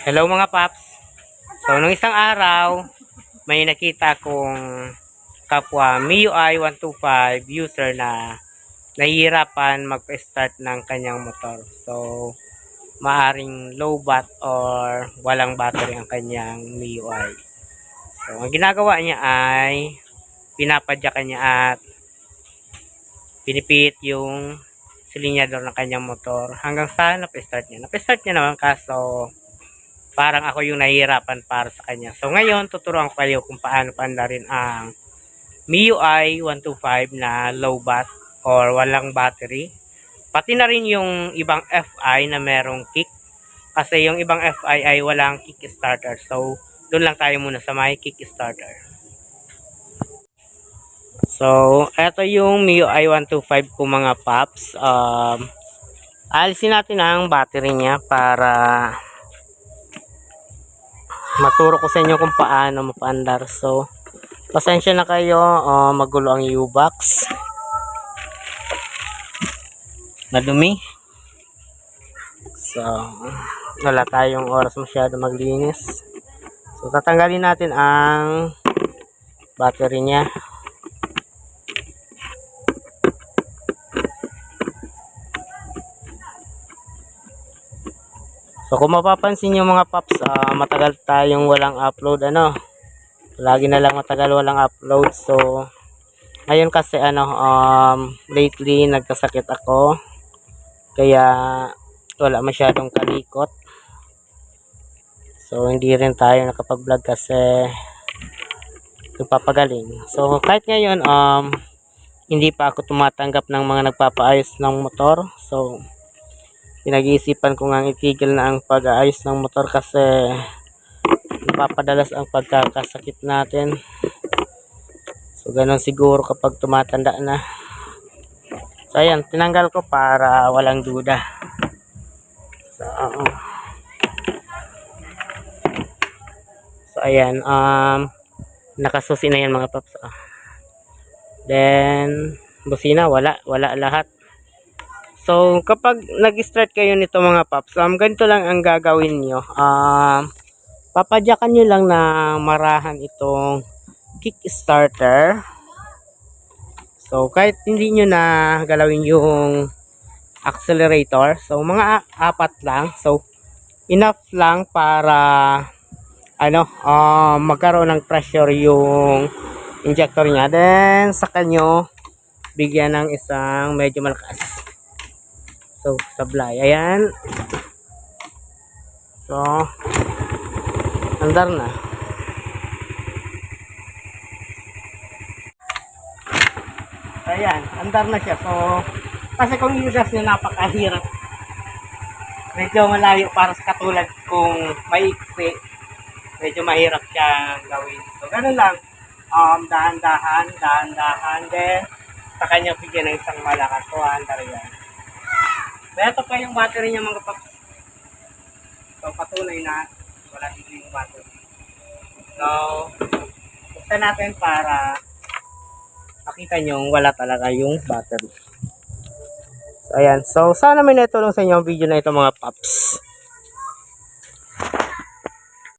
Hello mga paps. So, nung isang araw, may nakita kong kapwa MIUI 125 user na nahihirapan mag-start ng kanyang motor. So, maaring low bat or walang battery ang kanyang MIUI. So, ang ginagawa niya ay pinapadyakan niya at pinipit yung silinyador ng kanyang motor hanggang sa nap-start niya. Nap-start niya naman kaso parang ako yung nahihirapan para sa kanya. So ngayon, tuturuan ko kayo kung paano pandarin ang MIUI 125 na low bat or walang battery. Pati na rin yung ibang FI na merong kick. Kasi yung ibang FI ay walang kick starter. So, doon lang tayo muna sa may kick starter. So, eto yung MIUI 125 ko mga paps. Um, alisin natin ang battery niya para maturo ko sa inyo kung paano mapaandar. So, pasensya na kayo, uh, magulo ang U-box. Madumi. So, wala tayong oras masyado maglinis. So, tatanggalin natin ang battery niya. So kung mapapansin nyo mga paps, ah, matagal tayong walang upload ano. Lagi na lang matagal walang upload. So ngayon kasi ano um lately nagkasakit ako. Kaya wala masyadong kalikot. So hindi rin tayo nakapag-vlog kasi nagpapagaling. So kahit ngayon um hindi pa ako tumatanggap ng mga nagpapaayos ng motor. So pinag-iisipan ko nga itigil na ang pag-aayos ng motor kasi napapadalas ang pagkakasakit natin so ganun siguro kapag tumatanda na so ayan tinanggal ko para walang duda so, oo. so ayan um, nakasusi na yan mga paps ah. then busina wala wala lahat So, kapag nag-start kayo nito mga paps, um, ganito lang ang gagawin nyo. Um, papadyakan nyo lang na marahan itong kickstarter. So, kahit hindi nyo na galawin yung accelerator. So, mga apat lang. So, enough lang para ano, um, magkaroon ng pressure yung injector niya. Then, sa kanyo, bigyan ng isang medyo malakas. So, sablay. Ayan. So, andar na. Ayan, andar na siya. So, kasi kung igas niya napakahirap. Medyo malayo para sa katulad kung maiksi. Medyo mahirap siyang gawin. So, ganun lang. Um, dahan-dahan, dahan-dahan. Then, sa kanya bigyan ng isang malakas. So, andar yan. Ito pa yung battery niya mga paps. So, patunay na wala dito yung battery. So, buksan natin para makita nyo wala talaga yung battery. So, ayan. So, sana may natulong sa inyo ang video na ito mga paps.